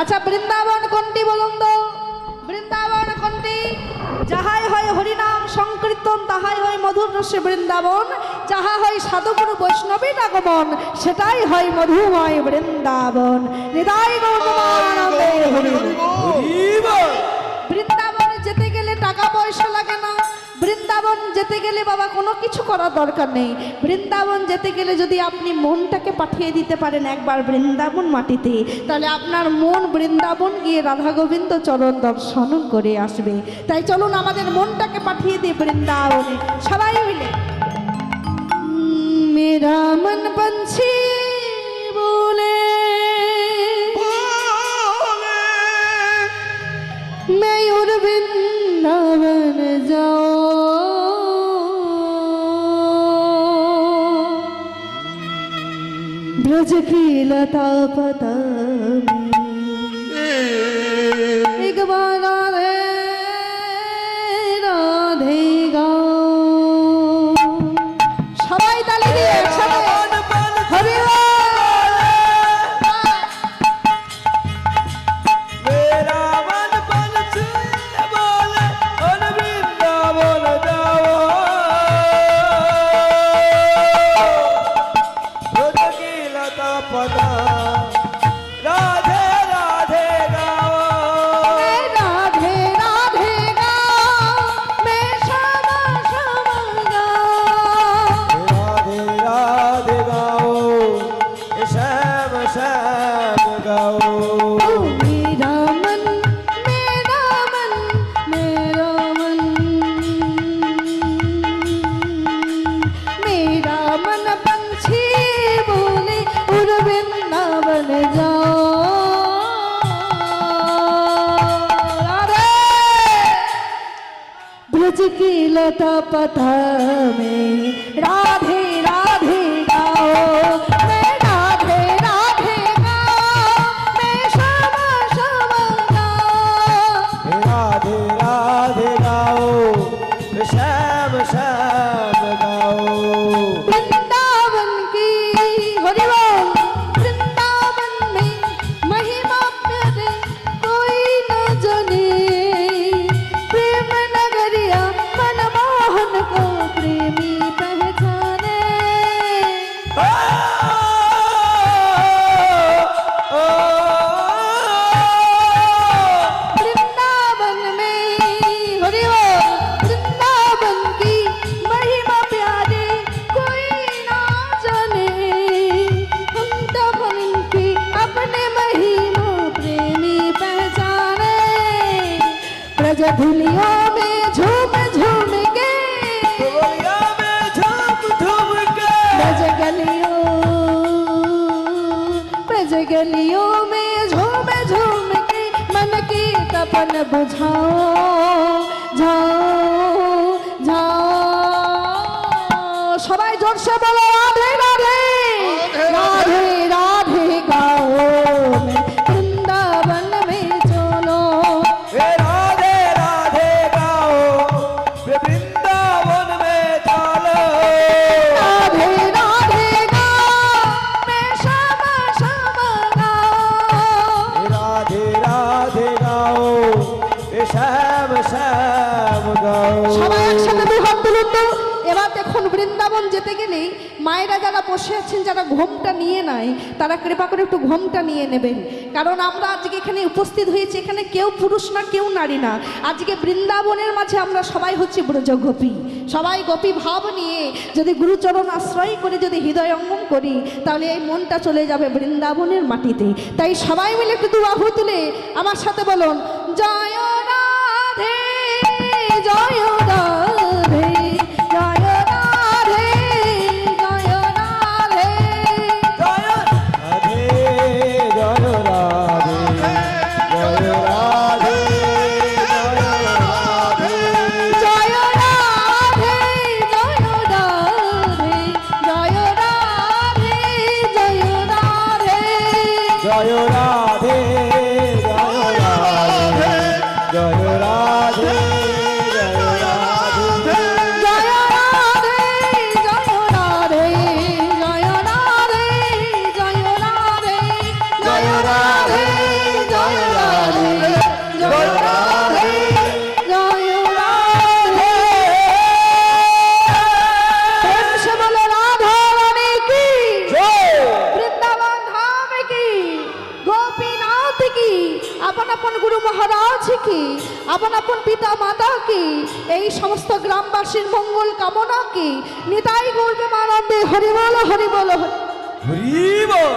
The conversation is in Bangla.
আচ্ছা বৃন্দাবন কোনটি বলুন তো? বৃন্দাবন কোনটি? যাহাই হয় হরিনাম সংকীর্তন তাহাই হয় মধুর রসে বৃন্দাবন যাহা হয় সাধুগুরু বৈষ্ণবীর আগমন সেটাই হয় মধুময় বৃন্দাবন। হৃদয় বল। বৃন্দাবনে যেতে গেলে টাকা পয়সা লাগে না। বৃন্দাবন যেতে গেলে বাবা কোনো কিছু করার দরকার নেই। বৃন্দাবন যেতে গেলে যদি আপনি মনটাকে পাঠিয়ে দিতে পারেন একবার বৃন্দাবন মাটিতে তাহলে আপনার মন বৃন্দাবন গিয়ে রাধা গোবিন্দ চরণ দর্শন করে আসবে। তাই চলুন আমাদের মনটাকে পাঠিয়ে দিই বৃন্দাবনে। সবাই মিলে। মন বঞ্ছি বলে। ময়ূর বৃন্দাবন যাও। ব্রজকিলতাপতামি श्याम गाओ ओ मेरा मन मेरा मन मेरा मन मेरा मन पंछी बोले उड़ वृंदावन जाओ राधे ब्रज की लता पथा में राधे राधे धुलियों में झूम झूम के बोलिया में झूम झूम के ब्रज गलियों ब्रज गलियों में झूम झूम के मन की तपन बुझाओ जाओ जाओ সবাই জোরসে বলো রাধে তো এবার দেখুন বৃন্দাবন যেতে গেলেই মায়েরা যারা বসে আছেন, যারা ঘোমটা নিয়ে নেয় তারা কৃপা করে একটু ঘোমটা নিয়ে নেবেন। কারণ আমরা আজকে এখানে উপস্থিত হয়েছি, এখানে কেউ পুরুষ না, কেউ নারী না। আজকে বৃন্দাবনের মাঝে আমরা সবাই হচ্ছে ব্রজ গোপী সবাই গোপী ভাব নিয়ে যদি গুরুচরণ আশ্রয় করে, যদি হৃদয় অঙ্গন করি, তাহলে এই মনটা চলে যাবে বৃন্দাবনের মাটিতে। তাই সবাই মিলে একটু দুবাহু তুলে আমার সাথে বলুন, জয় রাধে মহারাজ কি? আপন আপন পিতা মাতা কি? এই সমস্ত গ্রামবাসীর মঙ্গল কামনা কি? নিতাই গর্বে মানন্দে হরিবল হরিবল, হরি হরিবল।